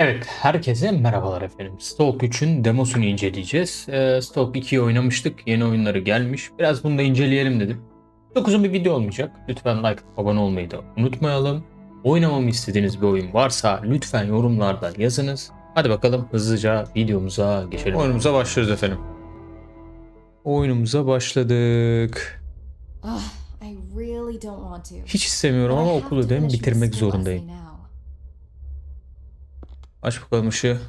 Evet, herkese merhabalar efendim. Stalk 3'ün demosunu inceleyeceğiz. Ee, Stalk 2'yi oynamıştık. Yeni oyunları gelmiş. Biraz bunu da inceleyelim dedim. Çok uzun bir video olmayacak. Lütfen like abone olmayı da unutmayalım. Oynamamı istediğiniz bir oyun varsa lütfen yorumlarda yazınız. Hadi bakalım hızlıca videomuza geçelim. Oyunumuza başlıyoruz efendim. Oyunumuza başladık. Ugh, I really don't want to. Hiç istemiyorum ama have okul to ödevimi finish my bitirmek zorundayım. Aç bakalım ışığı.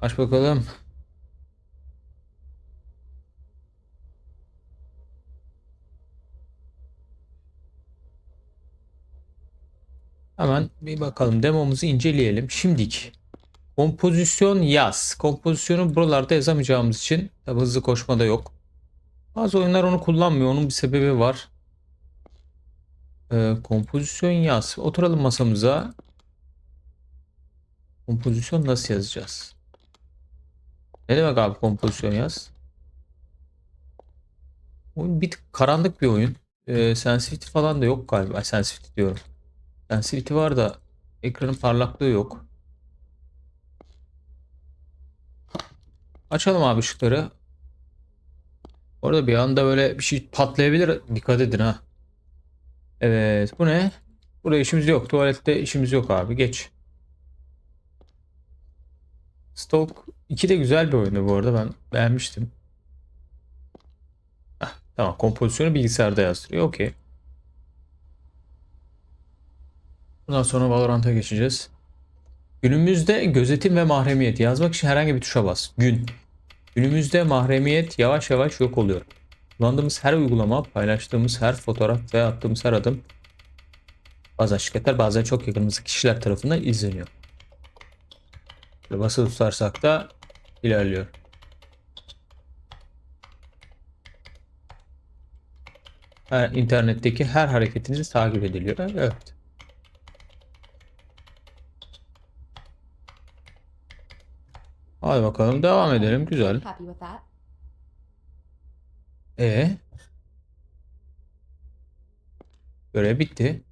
Aç bakalım. Hemen bir bakalım demomuzu inceleyelim. Şimdik. Kompozisyon yaz. Kompozisyonu buralarda yazamayacağımız için tabi hızlı koşmada yok. Bazı oyunlar onu kullanmıyor. Onun bir sebebi var. Ee, kompozisyon yaz. Oturalım masamıza. Kompozisyon nasıl yazacağız? Ne demek abi kompozisyon yaz? Oyun bir karanlık bir oyun. Ee, sensitivity falan da yok galiba. Sensitivity diyorum. Sensitivity var da ekranın parlaklığı yok. Açalım abi ışıkları. Orada bir anda böyle bir şey patlayabilir. Dikkat edin ha. Evet bu ne? Burada işimiz yok. Tuvalette işimiz yok abi. Geç. Stalk 2 de güzel bir oyundu bu arada. Ben beğenmiştim. Heh, tamam kompozisyonu bilgisayarda yazdırıyor. Okey. Bundan sonra Valorant'a geçeceğiz. Günümüzde gözetim ve mahremiyet yazmak için herhangi bir tuşa bas. Gün. Günümüzde mahremiyet yavaş yavaş yok oluyor. Kullandığımız her uygulama, paylaştığımız her fotoğraf ve attığımız her adım bazen şirketler bazen çok yakınımız kişiler tarafından izleniyor. Böyle basılı tutarsak da ilerliyor. Her, internetteki her hareketiniz takip ediliyor. Evet. Hadi bakalım devam edelim. Güzel. E Görev bitti.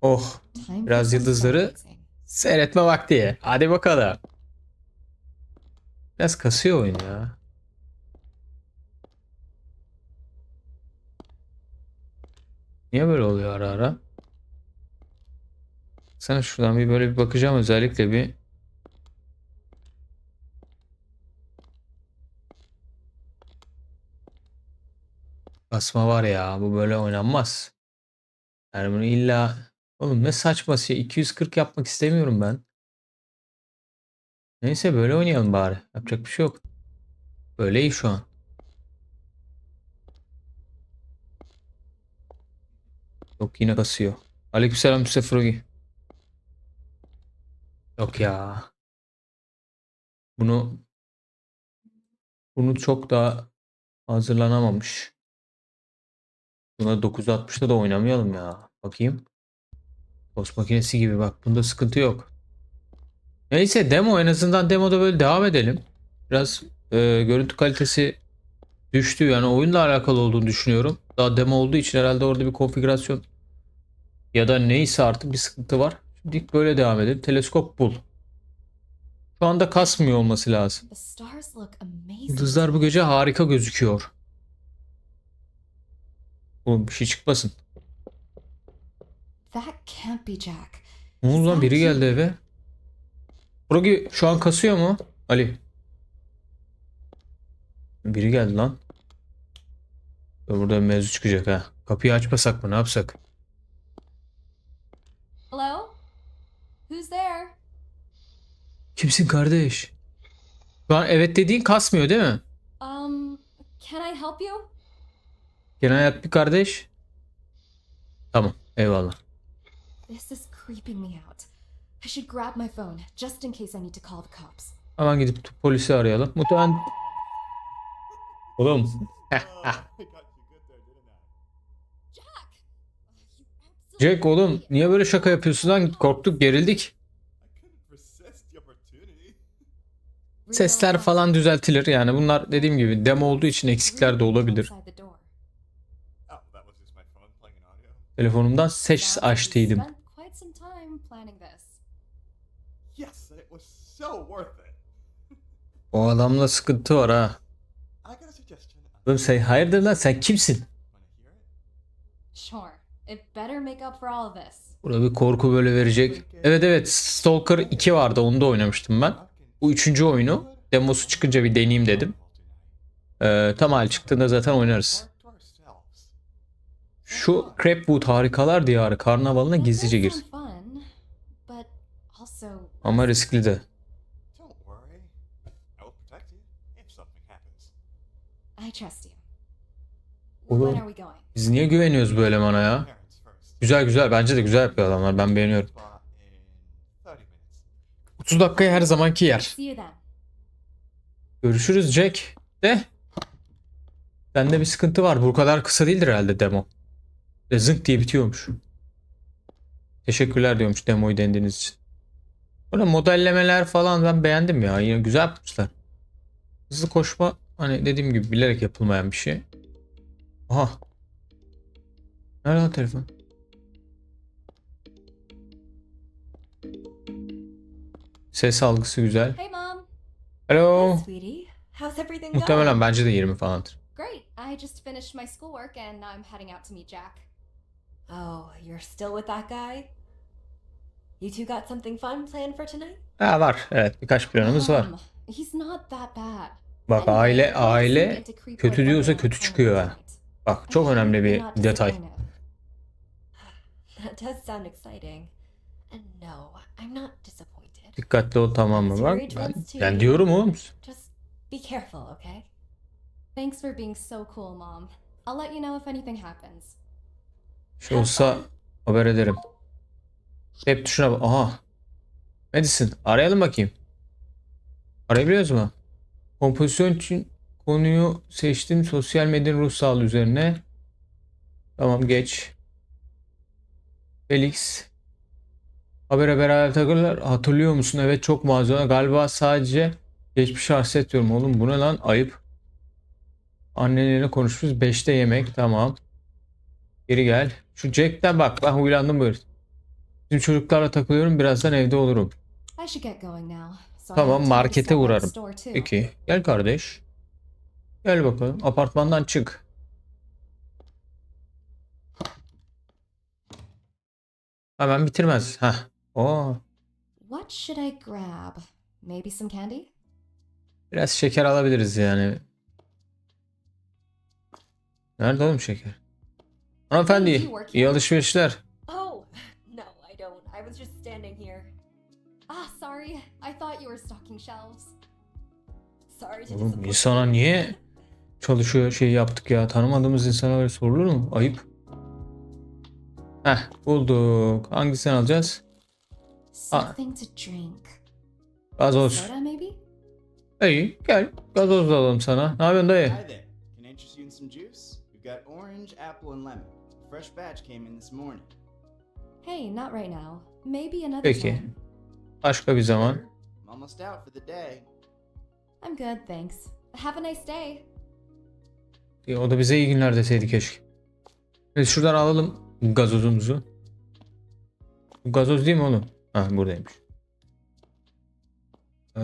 Oh, Biraz yıldızları-. Seyretme vakti. Hadi bakalım. Biraz kasıyor oyun ya. Niye böyle oluyor ara ara? Sana şuradan bir böyle bir bakacağım özellikle bir. Kasma var ya bu böyle oynanmaz. Yani bunu illa oğlum ne saçması ya 240 yapmak istemiyorum ben. Neyse böyle oynayalım bari. Yapacak bir şey yok. Böyle iyi şu an. Yok yine kasıyor. Aleykümselam Yusuf Rogi. Yok ya. Bunu bunu çok daha hazırlanamamış. Buna 960'da da oynamayalım ya. Bakayım. Tost makinesi gibi bak. Bunda sıkıntı yok. Neyse demo en azından demoda böyle devam edelim. Biraz e, görüntü kalitesi düştü. Yani oyunla alakalı olduğunu düşünüyorum. Daha demo olduğu için herhalde orada bir konfigürasyon ya da neyse artık bir sıkıntı var. Şimdi böyle devam edelim. Teleskop bul. Şu anda kasmıyor olması lazım. Yıldızlar bu gece harika gözüküyor. Oğlum bir şey çıkmasın. That can't be Jack. Ne oldu lan biri geldi eve. Progi şu an kasıyor mu? Ali. Biri geldi lan. Burada bir mevzu çıkacak ha. Kapıyı açmasak mı ne yapsak? Hello? Who's there? Kimsin kardeş? Şu an evet dediğin kasmıyor değil mi? Um, can I help you? Genel hayat bir kardeş. Tamam eyvallah. This is creeping me out. I should grab my phone just in case I need to call the cops. Hemen gidip polisi arayalım. Muhtemelen... Oğlum Jack! Oğlum niye böyle şaka yapıyorsun lan? Korktuk gerildik. Sesler falan düzeltilir yani bunlar dediğim gibi demo olduğu için eksikler de olabilir. Telefonumdan ses açtıydım. spent quite some time planning this. Yes, it was so worth it. O adamla sıkıntı var ha. I got a suggestion. Oğlum sen hayırdır lan sen kimsin? Sure. It better make up for all of this. Burada bir korku böyle verecek. Evet evet Stalker 2 vardı onu da oynamıştım ben. Bu üçüncü oyunu. Demosu çıkınca bir deneyeyim dedim. Ee, tam hal çıktığında zaten oynarız. Şu Crapwood Harikalar Diyarı karnavalına gizlice does gir. sound fun, but also Ama riskli de. Don't worry. I will protect you if something happens. I trust you. Oğlum. Biz niye güveniyoruz böyle bana ya? Güzel güzel bence de güzel yapıyor adamlar ben beğeniyorum. Spot in 30 minutes. 30 dakikaya her zamanki yer. Görüşürüz Jack. De. Bende bir sıkıntı var. Bu kadar kısa değildir herhalde demo. Ve zınk diye bitiyormuş. Teşekkürler diyormuş demoyu dendiğiniz için. Böyle modellemeler falan ben beğendim ya. Yine güzel yapmışlar. Hızlı koşma hani dediğim gibi bilerek yapılmayan bir şey. Aha. Nerede lan telefon? Ses algısı güzel. Hey, Mom. Hello. Sweetie, how's everything Muhtemelen bence de 20 falandır. Great. I just finished my schoolwork and now I'm heading out to meet Jack. Oh, you're still with that guy? You two got something fun planned for tonight? Ha var. Evet birkaç planımız var. Mom, he's not that bad. Bak aile aile kötü diyorsa kötü çıkıyor ha. Bak çok önemli bir not detay. Dikkatli ol tamam mı? Bak ben, ben diyorum oğlum. Just be careful, okay? Thanks for being so cool, Mom. I'll let you know if anything happens. Şey olsa haber ederim. Hep tuşuna bak. Aha. Madison arayalım bakayım. Arayabiliyoruz mu? Kompozisyon için konuyu seçtim. Sosyal medyanın ruh sağlığı üzerine. Tamam geç. Felix. Habere beraber takılırlar. Hatırlıyor musun? Evet çok malzeme. Galiba sadece geçmiş bahsediyorum oğlum. Bu ne lan? Ayıp. Annenle konuşmuşuz. 5'te yemek. Tamam. Geri gel. Şu Jack'ten bak. Ben huylandım böyle. Bizim çocuklarla takılıyorum. Birazdan evde olurum. I should get going now. Tamam, markete uğrarım. Peki. Gel kardeş. Gel bakalım. Apartmandan çık. Hemen bitirmez. Heh. Oo. What should I grab? Maybe some candy? Biraz şeker alabiliriz yani. Nerede oğlum şeker? Hanımefendi. iyi alışverişler. Oh, no, I don't. I was just standing here. Ah, sorry. I thought you were stocking shelves. Sorry to Oğlum disappoint insana niye çalışıyor şey yaptık ya? Tanımadığımız insana böyle sorulur mu? Ayıp. Heh bulduk. Hangisini alacağız? Something to drink. Gazoz. Soda, maybe? İyi gel. Gazoz da alalım sana. Ne yapıyorsun dayı? Hi there. Can I interest you in some juice? We've got orange, apple, and lemon. A fresh batch came in this morning. Hey, not right now. Maybe another Peki. time. Başka bir zaman. I'm almost out for the day. I'm good, thanks. Have a nice day. Ya O da bize iyi günler deseydi keşke. Biz şuradan alalım gazozumuzu. Bu gazoz değil mi oğlum? Ha buradaymış. Ee,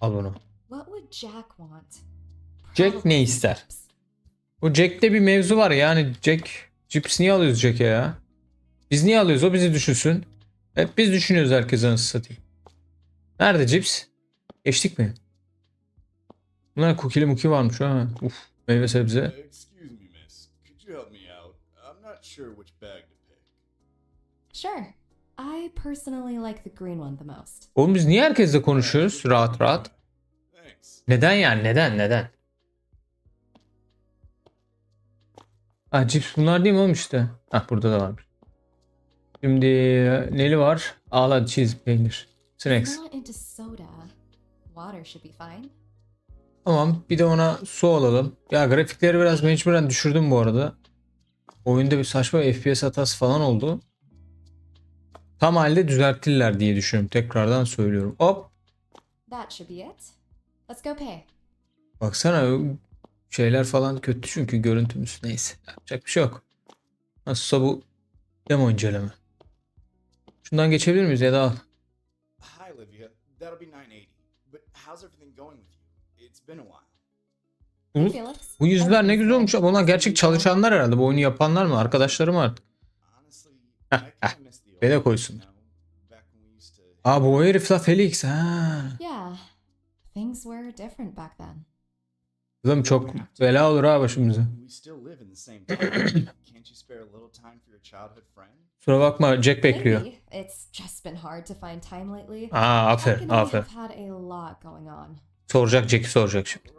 al bunu. What would Jack want? Jack ne ister? Bu Jack'te bir mevzu var yani Jack cips niye alıyoruz Jack'e ya? Biz niye alıyoruz o bizi düşünsün. Hep biz düşünüyoruz herkese nasıl satayım. Nerede cips? Geçtik mi? Bunlar kukili muki varmış ha. Uf meyve sebze. Sure. I personally like the green one the most. Oğlum biz niye herkesle konuşuyoruz rahat rahat? Neden yani neden neden? Ha cips bunlar değil mi oğlum işte? Ha burada da varmış. Şimdi neli var? Ağla cheese peynir. Snacks. Tamam bir de ona su alalım. Ya grafikleri biraz mecburen düşürdüm bu arada. Oyunda bir saçma FPS hatası falan oldu. Tam halde düzelttiler diye düşünüyorum. Tekrardan söylüyorum. Hop. That should be it. Let's go pay. Baksana şeyler falan kötü çünkü görüntümüz. Neyse yapacak bir şey yok. Nasılsa bu demo inceleme. Şundan geçebilir miyiz ya da al. Olivia. That'll be 980. But how's everything going with you? It's been a while. Bu, bu yüzler ne güzel olmuş ama onlar gerçek çalışanlar herhalde. Bu oyunu yapanlar mı? Arkadaşları mı artık? Beni days, koysun. Aa bu herif la Felix. Ha. Yeah, things were different back then. Kızım çok bela olur ha başımıza. Kusura bakma Jack bekliyor. Maybe. It's just been hard to find time lately. Aa Jack aferin aferin. Soracak Jack'i soracak şimdi.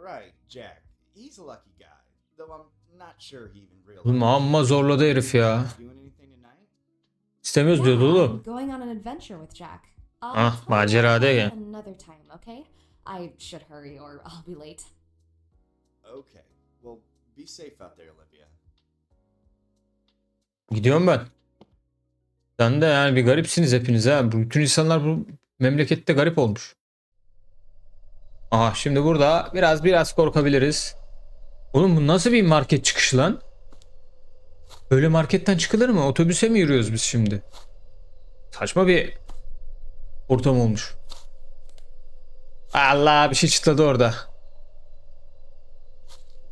Oğlum amma zorladı herif ya. İstemiyoruz diyordu oğlum. Ah, tell you macera about değil it ya. Okay. Well, be safe out there, Olivia. Gidiyorum ben. Sen de yani bir garipsiniz hepiniz ha. Bütün insanlar bu memlekette garip olmuş. Aha şimdi burada biraz biraz korkabiliriz. Oğlum bu nasıl bir market çıkışı lan? Böyle marketten çıkılır mı? Otobüse mi yürüyoruz biz şimdi? Saçma bir ortam olmuş. Allah bir şey çıtladı orada.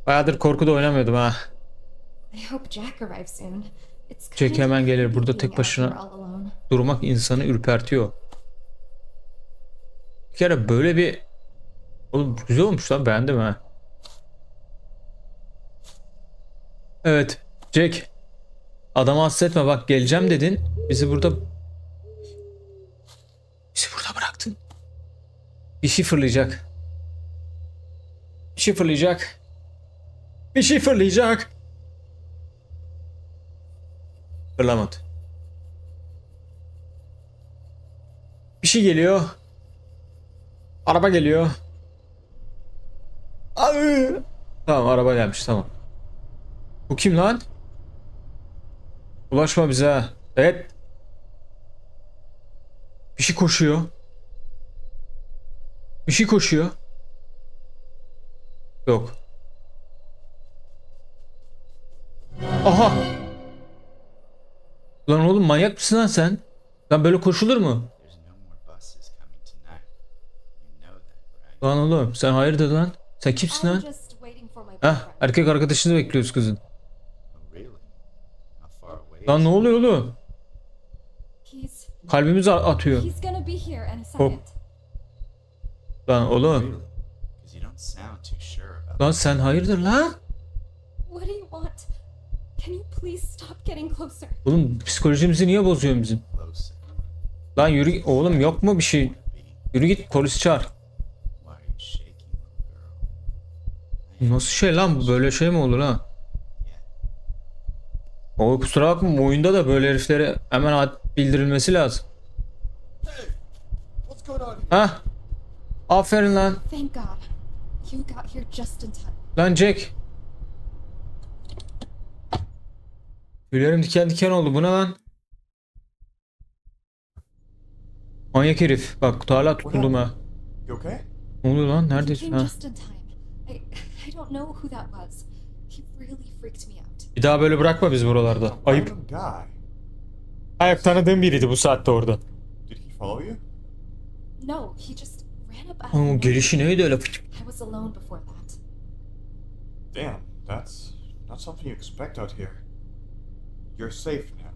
Bayağıdır korkuda oynamıyordum ha. Jack hemen gelir. Burada tek başına- durmak insanı ürpertiyor. Bir kere böyle bir Oğlum güzel olmuş lan beğendim ha. Evet Jack adamı hasretme bak geleceğim dedin bizi burada bizi burada bıraktın. Bir şey fırlayacak. Bir şey fırlayacak. Bir şey fırlayacak. Fırlamadı. Bir şey geliyor. Araba geliyor. Ay! Tamam araba gelmiş tamam. Bu kim lan? Ulaşma bize. Evet. Bir şey koşuyor. Bir şey koşuyor. Yok. Aha. Lan oğlum manyak mısın lan sen? Lan böyle koşulur mu? Lan oğlum sen hayırdır lan? Sen kimsin I'm lan? Heh erkek arkadaşını bekliyoruz kızın. Lan ne oluyor oğlum? Kalbimiz atıyor. second. Lan oğlum. Lan sen hayırdır lan? What do you want? Can you please stop getting closer? Oğlum psikolojimizi niye bozuyorsun bizim? Lan yürü oğlum yok mu bir şey? Yürü git polisi çağır. Nasıl şey lan bu böyle şey mi olur ha? O kusura bakma oyunda da böyle heriflere hemen ad- bildirilmesi lazım. Hah. Aferin lan. Thank God. You got here just in time. Lan Jack. Tüylerim diken diken oldu. Bu ne lan? Manyak herif. Bak hala tutuldum ha. Ne oluyor lan? Neredesin ha? Bir daha böyle bırakma biz buralarda. Ayıp. Ayak tanıdığım biriydi bu saatte orada. No, he just ran up out gelişi neydi öyle? Fıçık. I was alone before that. Damn, that's not something you expect out here. You're safe now.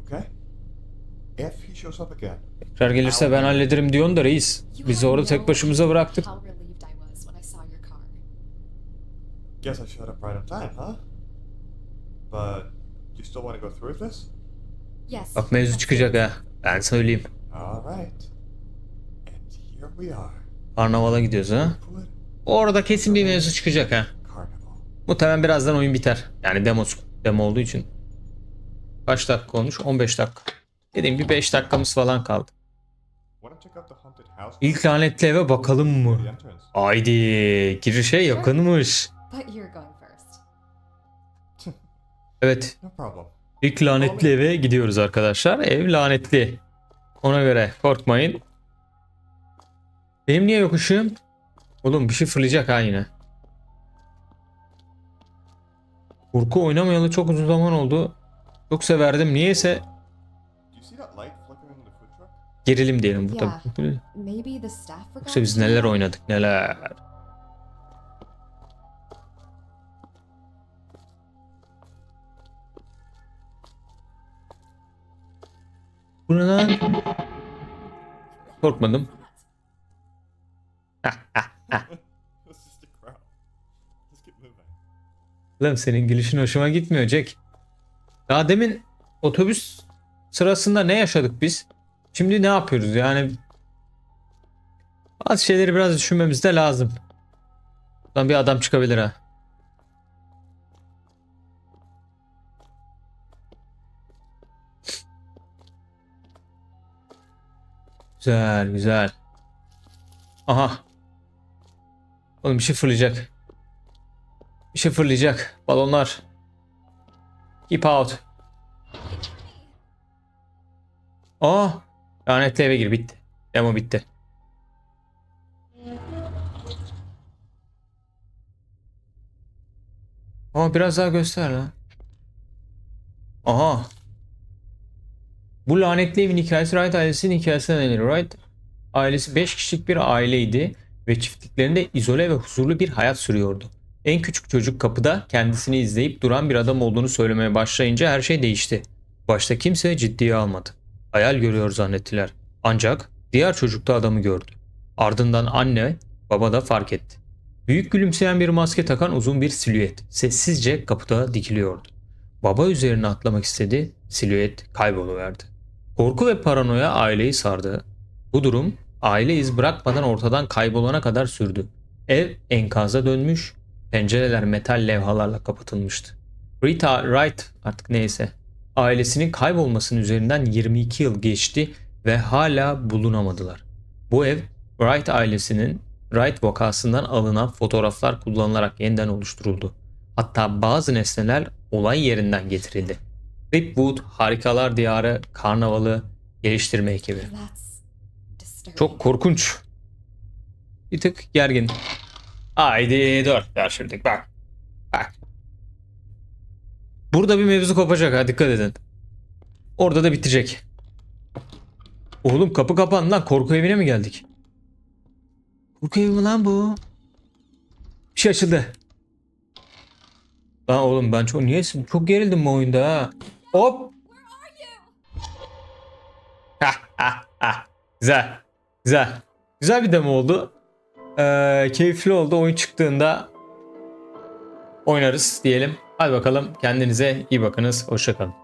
Okay? If he shows up again, Tekrar gelirse ben hallederim diyorsun da reis. You Bizi orada tek başımıza bıraktık. How relieved I was when I saw your car. guess I showed up right on time, huh? But you still want to go through with this? Yes. Bak mevzu çıkacak ha. Ben söyleyeyim. Alright. And here we are. Karnavala gidiyoruz ha. Orada kesin bir mevzu çıkacak ha. Carnival. Muhtemelen birazdan oyun biter. Yani demos, demo olduğu için. Kaç dakika olmuş? 15 dakika. Dediğim bir 5 dakikamız falan kaldı. İlk lanetli eve bakalım mı? Haydi girişe yakınmış. Evet ilk lanetli eve gidiyoruz arkadaşlar. Ev lanetli. Ona göre korkmayın. Benim niye yok ışığım? Oğlum bir şey fırlayacak ha yine. Korku oynamayalı çok uzun zaman oldu. Çok severdim. Niyeyse? Gerilim diyelim burada. Yoksa biz neler oynadık neler. Bu ne lan? Korkmadım. Lan senin gülüşün hoşuma gitmiyor Jack. Daha demin otobüs sırasında ne yaşadık biz? Şimdi ne yapıyoruz yani? Bazı şeyleri biraz düşünmemiz de lazım. Lan bir adam çıkabilir ha. Güzel güzel. Aha. Oğlum bir şey fırlayacak. Bir şey fırlayacak. Balonlar. Keep out. Aa. Lanetli eve gir. Bitti. Demo bitti. Ama biraz daha göster lan. Aha. Bu lanetli evin hikayesi Wright ailesinin hikayesinden denir. Wright ailesi 5 kişilik bir aileydi ve çiftliklerinde izole ve huzurlu bir hayat sürüyordu. En küçük çocuk kapıda kendisini izleyip duran bir adam olduğunu söylemeye başlayınca her şey değişti. Başta kimse ciddiye almadı. Hayal görüyor zannettiler. Ancak diğer çocuk da adamı gördü. Ardından anne, baba da fark etti. Büyük gülümseyen bir maske takan uzun bir silüet sessizce kapıda dikiliyordu. Baba üzerine atlamak istedi, silüet kayboluverdi. Korku ve paranoya aileyi sardı. Bu durum aile iz bırakmadan ortadan kaybolana kadar sürdü. Ev enkaza dönmüş, pencereler metal levhalarla kapatılmıştı. Rita Wright artık neyse ailesinin kaybolmasının üzerinden 22 yıl geçti ve hala bulunamadılar. Bu ev Wright ailesinin Wright vakasından alınan fotoğraflar kullanılarak yeniden oluşturuldu. Hatta bazı nesneler olay yerinden getirildi. Ripwood Harikalar Diyarı Karnavalı Geliştirme Ekibi. Çok korkunç. Bir tık gergin. Haydi dur. Şaşırdık bak. Bak. Burada bir mevzu kopacak ha dikkat edin. Orada da bitecek. Oğlum kapı kapan lan korku evine mi geldik? Korku evi mi lan bu? Bir şey açıldı. Lan oğlum ben çok niye çok gerildim bu oyunda ha. Hop. Ha ha ha. Güzel. Güzel. Güzel bir demo oldu. Ee, keyifli oldu. Oyun çıktığında oynarız diyelim. Hadi bakalım kendinize iyi bakınız. Hoşçakalın.